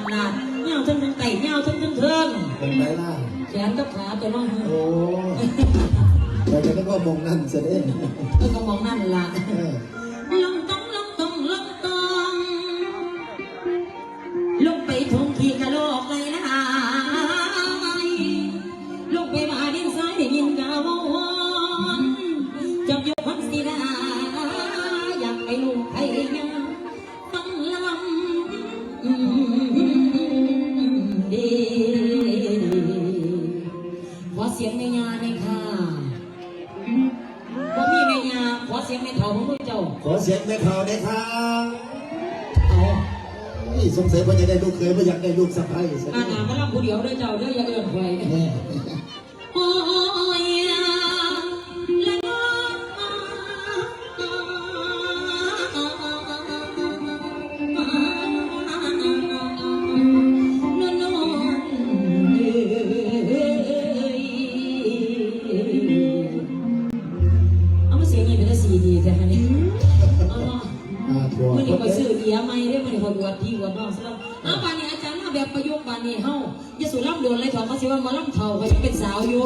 ดลาดเงาทั้งทั้งไก่เงาทั้งทั้งเทิงเป็นไรล่ะแขนกับขาตัวน้องโอ้แต่ก็ต้องมองนั่นเสร็จเองก็มองนั่นล่ะ เสียงไม่เท่าของพวกเจ้าขอเสียงในข่าวได้ครับเอานี่สงสัยว่าจะได้ลูกเคยว่าอยากได้ลูกสะใภ้ซะหน้าหนาก็ร่ำผู้เดียวเด้อเจ้าเด้ออย่าเอื้อนไคร ยาสูล่ำโดนเลยเถอะเขาสิว่ามาล่ำเทาเขายังเป็นสาวอยู่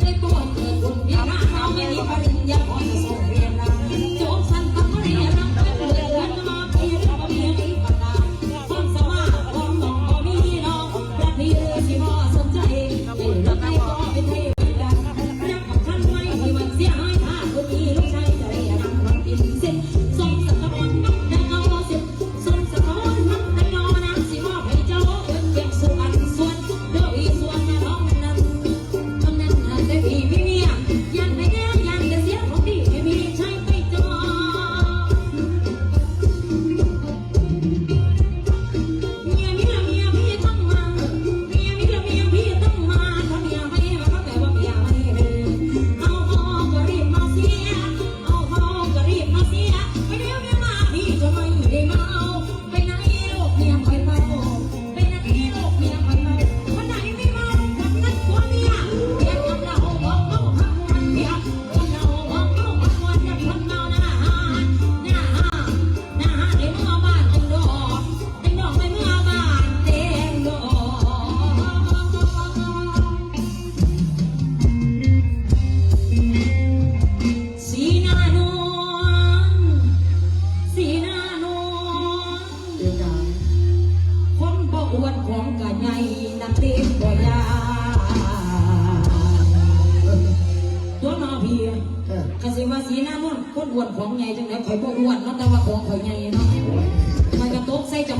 ในตัวเธอคนพิารเอาไม่มีปริญญาพรส่ง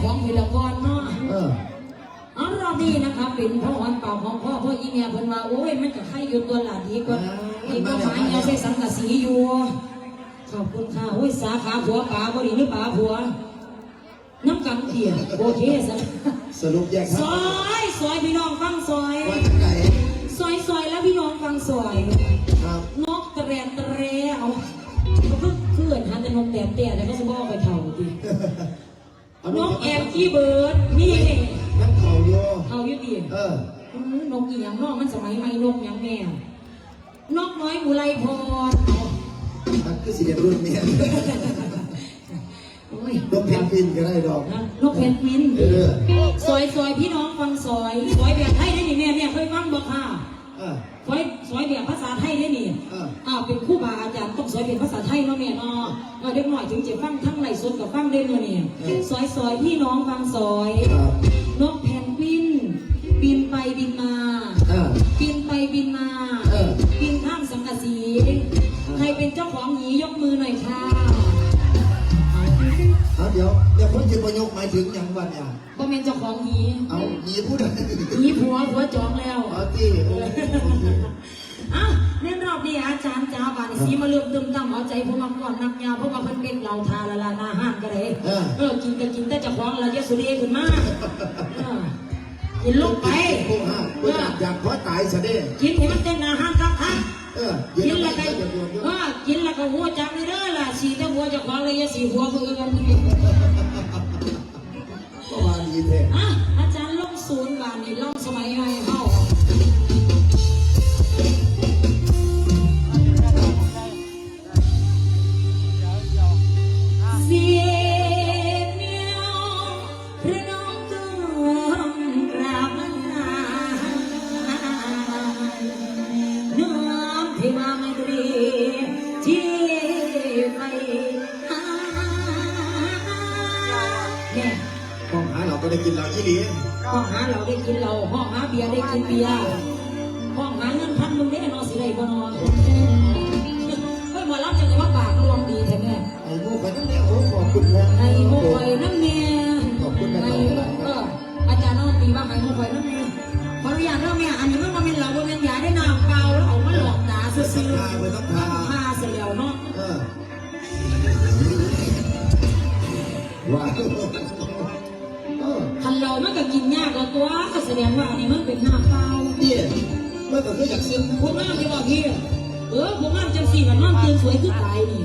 ของเฮลกรเนาะเออเอานี่นะครับเป็นพ่ออ่อนเป่าของพ่อพ่ออีเมียเพิ่นว่าโอ้ยมันจะใครอยู่ตัวหลาดีกว่าอีกก็หมายยาใช้สังกะสีอยู่ขอบคุณค่ะโอ้ยสาขาผัวป่าบ่ดีหรือป่าผัวน้ำกำเขียโอเคสรสรุปแยกครับซอยซอยพี่น้องฟังซอยซอยซอยแล้วพี่น้องฟังซอยนกแตะแรนตะเรเอาเขาเพื่อนฮันแต่นกแต่แต่แล้วก็สบอกไปเท่าดี บิร์ดนี่นั่นเขาโยเอาอยู่ดีเออนกอีหยังนอกมันสมัยใหม่นกหยังแม่นกน้อยอุไรพรนั่นคือสีเดียรุ่นเนี่ยโอ้ยนกเพนกวินก็ได้ดอกนะนกเพนกวินเออซอยซอยพี่น้องฟังซอยซอยแบบไทยได้นี่แม่เนี่ยเคยฟังบ่ค่ะ เออซอยซอยแบบภาษาไทยได้นี่เอออ้าวเป็นครู่บาอาจารย์ต้องซอยเป็นภาษาไทยเนาะแม่เนาะเออเด็กหน่อยถึงจะฟังทั้งไหลฟ์สดกับฟังได้เนาะเนี่ยซอยซอยพี่น้องฟังซอยครับนกเพนกวิน บินไปบินมา เออ บินไปบินมา เออ บินข้ามสังกะสี ใครเป็นเจ้าของ เอาเดี๋ยวเดี๋ยวคนจะประยกหมายถึงอย่างวันเนี่ยก็เป็นเจ้าของหยีเอาหยีพูดอะไรหยีผัวผัวจองแล้วเอาที่โอ้โอเคอะในรอบนี้อาจารย์จ้าบานสีมาเริ่มตึมตั้มเอาใจผมมาก่อนนักยาเพราะว่าเพิ่นเป็นเราทาละลาหนาห้านก็เลยเออเออกินก็กินแต่เจ้าของละเยสุเดขึ้นมาเออกินลงไปโอ้ห้าก็อยากอยากขอตายซะเด้กินให้มันเต็มหนาห้านครับครับเออกิเย็นนแล้แล้ววก็ก็จะโดนเออกินแล้วก็หัวจังเลยเด้อล่ะสีแต่หัวเจ้าของเลยอย่าสีหัวเพื่อนก็วาดี แท้อะอาจารย์ล่องศูนย์บานนี่ล่องสมัยไงเฮาเสียงเมียวพระน้องจงกราบลาน้อมเทวาไมตรีที่ไปหาเนี่ย มองหาเราก็ได้กินเราอีหลีห้องหาเราได้กินเราห้องหาเบียร์ได้กินเบียร์ห้องหาเงินพันมึงได้นอนสิได้บ่นอนเฮ้ยหมอรับจังว่าปากรวมดีแท้แม่ไอ้หมูไปนั่นเนี่ยโอ้ขอบคุณนะไอ้โมคอยน้ำเมียขอบคุณนะไอ้เอออาจารย์น้องตีว่าไอ้โมคอยน้ำเมียขออนุญาตเริ่มแม่อันนี้มันมาเป็นเราบนเป็นยาได้น้ำเปล่าแล้วเอามาหลอกตาซื่อศรัทๆธาไปต้องพาพาเสียแล้วเนาะเออว้า เป็นน้ำเปล่าเดี่ยมันก็คืออยากซึมผมงามที่บอกพี่เออผมงามจังสี่มันนอนเตียงสวยคือตายนี่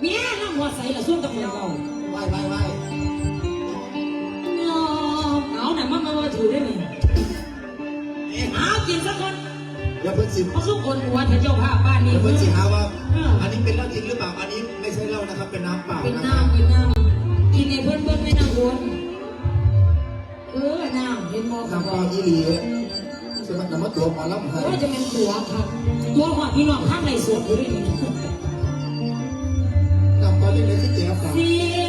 เมียน้ำหัวใสละส่วนกับเราไหว้ไหว้ไหว้เนาะเอาหนังมันมาถือได้ไหมเอากินสักคนอย่าเพิ่งสิเพราะทุกคนหัวเจ้าภาพบ้านอนี้ย่าเพิ่งสิหาว่าอันนี้เป็นเหล้าจริงหรือเปล่าอันนี้ไม่ใช่เหล้านะครับเป็นน้ำเปล่าเป็นนะน้ำกินน้ำกินในเพื่อนเพื่อนไม่นั่งวนเออน้ำเห็น มองกับน้ำเปเราล่าอีหลีสมัครน้ำมันตัวมาล้ำให้ว่าจะเป็นตัวครับตัวหัวพี่น้องข้างในสวนอยู่ด้วยนี่น้ำเปล่าเล็กๆที่เจ๊ฝากเสีย